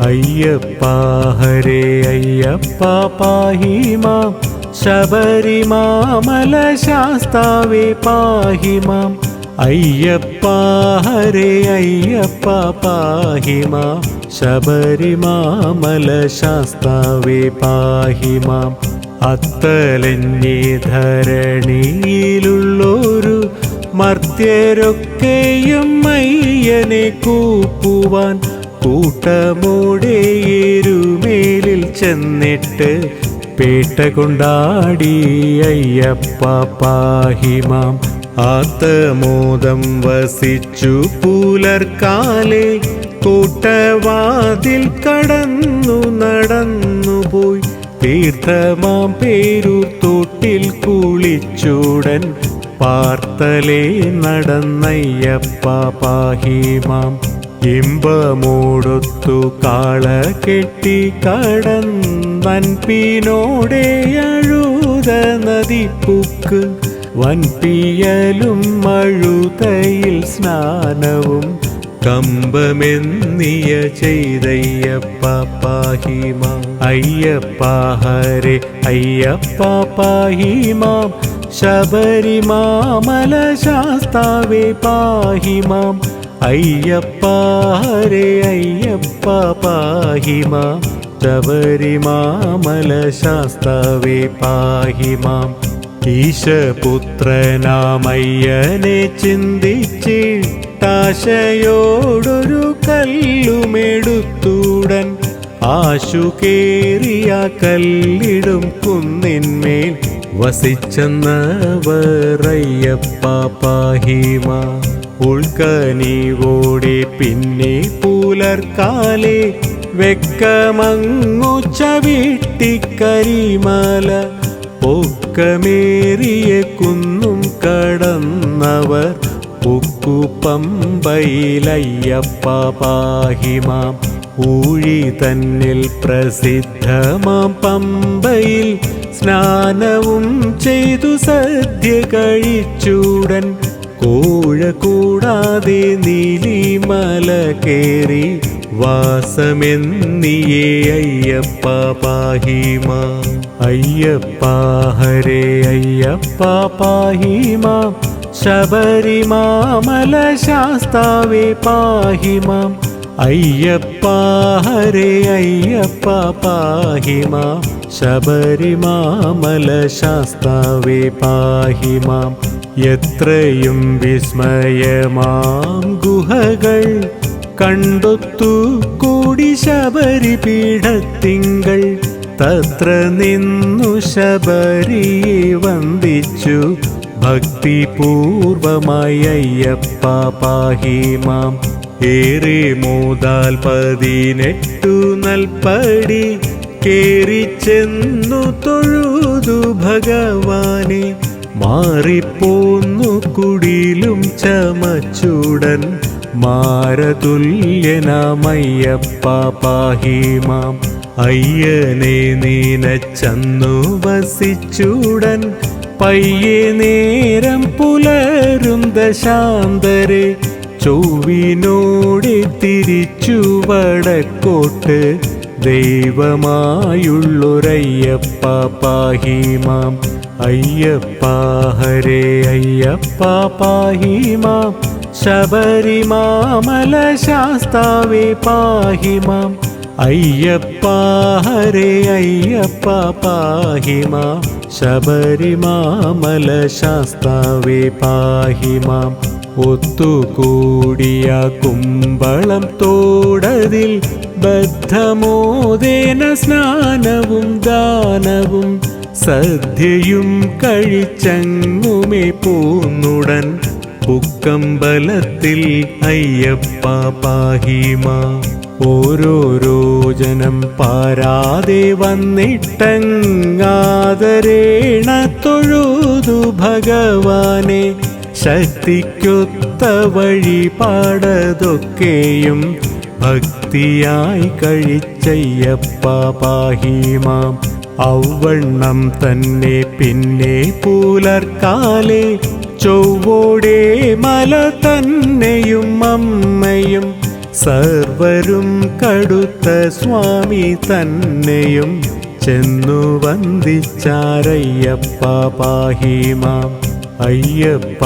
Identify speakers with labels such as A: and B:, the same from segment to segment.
A: അയ്യപ്പ ഹരേ അയ്യപ്പ പാഹി മാം ശബരിമാമല ശാസ്താവേ പാഹി മാം അയ്യപ്പ ഹരേ അയ്യപ്പ പാഹി മാം ശബരിമാമല ശാസ്താവേ പാഹി മാം അത്തലഞ്ഞി ധരണിയിലുള്ളൊരു മർത്യരൊക്കെയും അയ്യനെ കൂപ്പുവാൻ കൂട്ടമോടെ എരുമേലിൽ ചെന്നിട്ട് പേട്ട കൊണ്ടാടി അയ്യപ്പ പാഹിമാം. ആത്തമോദം വസിച്ചു പുലർക്കാലെ കൂട്ടവാതിൽ കടന്നു നടന്നുപോയി തീർത്ഥമാം പേരു തൊട്ടിൽ കുളിച്ചൂടൻ പാർത്തലേ നടന്നയ്യപ്പ പാഹിമാം. ഇമ്പമോടൊത്തു കാള കെട്ടി കടന്നൻപിനോടെ അഴുത നദിപ്പുക്ക്. വൻപിയലും മഴുതയിൽ സ്നാനവും കമ്പമെന്നിയ ചെയ്തയ്യപ്പ പാഹിമാം. അയ്യപ്പ ഹരേ അയ്യപ്പ പാഹിമാം. ശബരിമാമല ശാസ്താവേ പാഹിമാം. അയ്യപ്പ ഹരേ അയ്യപ്പ പാഹിമ. ശബരിമാമല ശാസ്താവേ പാഹിമാം. ഈശപുത്രനാമയ്യനെ ചിന്തിച്ചിട്ടാശയോടൊരു കല്ലുമെടുത്തൂടൻ. ആശു കേറിയ കല്ലിടും കുന്നിന്മേൽ. വസിച്ചെന്നവറയ്യപ്പ പാഹിമ. ഉൾക്കനീവോടെ പിന്നെ പുലർക്കാലെ വെക്കമങ്ങു ചവിട്ടിക്കരിമല പൊക്കമേറിയ കുന്നും കടന്നവർ ഉക്കു പമ്പയിലയ്യപ്പ പാഹിമാം ഊഴി തന്നിൽ പ്രസിദ്ധമാം പമ്പയിൽ സ്നാനവും ചെയ്തു സദ്യ കഴിച്ചൂടൻ കോഴ കൂടാതെ നീലിമല കേറി വാസമെന്നിയേ അയ്യപ്പ പാഹിമ. അയ്യപ്പ ഹരേ അയ്യപ്പ പാഹിമ. ശബരിമാമല ശാസ്താവേ പാഹിമാം. അയ്യപ്പ ഹരേ അയ്യപ്പ പാഹിമ. ശബരിമാമല ശാസ്താവേ പാഹിമാം. എത്രയും വിസ്മയമാം ഗുഹകൾ. കണ്ടൊത്തു കൂടി ശബരി പീഠത്തിങ്കൾ തത്ര നിന്നു ശബരിയെ വന്ദിച്ചു. ഭക്തിപൂർവമായി അയ്യപ്പ പാഹിമാം. ഏറെ മൂതാൽ പതിനെട്ടു നൽപ്പടി കേറി ചെന്നു തൊഴുതു ഭഗവാനെ. മാറിപ്പോന്നു കുടിലും ചമച്ചുടൻ മാരതുല്യനാമയ്യപ്പ പാഹിമാം അയ്യനെ നീനച്ചന്നു വസിച്ചുടൻ പയ്യേ നേരം പുലരും ദശാന്തരെ. ചൊവ്വിനോടെ തിരിച്ചു വടക്കോട്ട് ദൈവമായുള്ളൊരയ്യപ്പ പാഹിമാം. അയ്യപ്പ ഹരേ അയ്യപ്പ പാഹിമാം. ശബരിമാമല ശാസ്താവേ പാഹിമാം. അയ്യപ്പ ഹരേ അയ്യപ്പ പാഹിമാം. ശബരിമാമല ശാസ്താവേ പാഹിമാം. ഒത്തുകൂടിയ കുമ്പളം തോടതിൽ ബദ്ധമോദേന സ്നാനവും ദാനവും സദ്യയും കഴിച്ചങ്ങുമേ പോന്നുടൻ പുക്കമ്പലത്തിൽ അയ്യപ്പ പാഹിമ. ഓരോരോ ജനം പാരാതെ വന്നിട്ടങ്ങാതരേണ തൊഴുതു ഭഗവാനെ. ശക്തിക്കൊത്ത വഴിപാടതൊക്കെയും ഭക്തിയായി കഴിച്ചയ്യപ്പ പാഹിമാം ഔവണ്ണം തന്നെ പിന്നെ പൂലർക്കാലെ ചൊവ്വോടെ മല തന്നെയും അമ്മയും. സർവരും കടുത്ത സ്വാമി തന്നെയും ചെന്നു വന്ദിച്ചാരയ്യപ്പ പാഹിമാം അയ്യപ്പ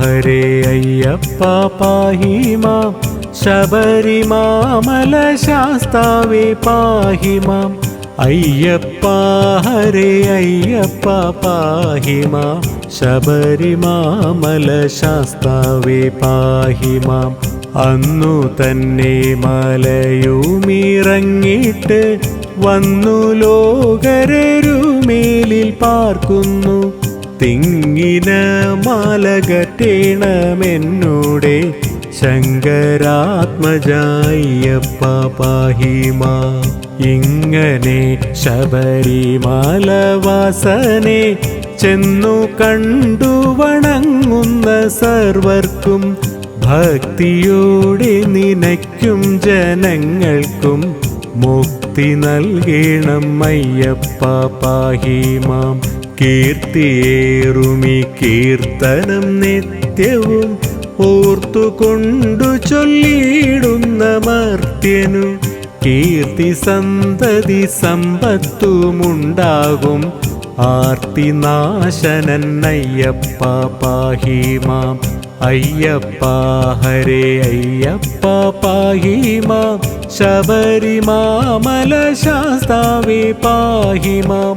A: ഹരേ അയ്യപ്പ പാഹിമ. ശബരിമാമല ശാസ്താവേ പാഹിമാം അയ്യപ്പ ഹരേ അയ്യപ്പ പാഹിമ ശബരിമാമല ശാസ്താവേ പാഹിമാം. അന്നു തന്നെ മലയുമിറങ്ങിയിട്ട് വന്നു ലോകരരുമേലിൽ പാർക്കുന്നു. തിങ്ങിന മാലകറ്റേണമെന്നൂടെ ശങ്കരാത്മജായ്യപ്പ പാഹിമ. ഇങ്ങനെ ശബരിമലവാസനെ ചെന്നു കണ്ടു വണങ്ങുന്ന സർവർക്കും ഭക്തിയോടെ നിനയ്ക്കും ജനങ്ങൾക്കും മുക്തി നൽകണം അയ്യപ്പ പാഹിമാം. കീർത്തിയേറുമി കീർത്തനം നിത്യവും ഓർത്തുകൊണ്ടു ചൊല്ലിയിടുന്ന മർത്യനു കീർത്തി സന്തതി സമ്പത്തുമുണ്ടാകും. ആർത്തി നാശനൻ അയ്യപ്പ പാഹിമാം അയ്യപ്പ ഹരേ അയ്യപ്പ പാഹിമാം ശബരിമാമല ശാസ്താവേ പാഹിമാം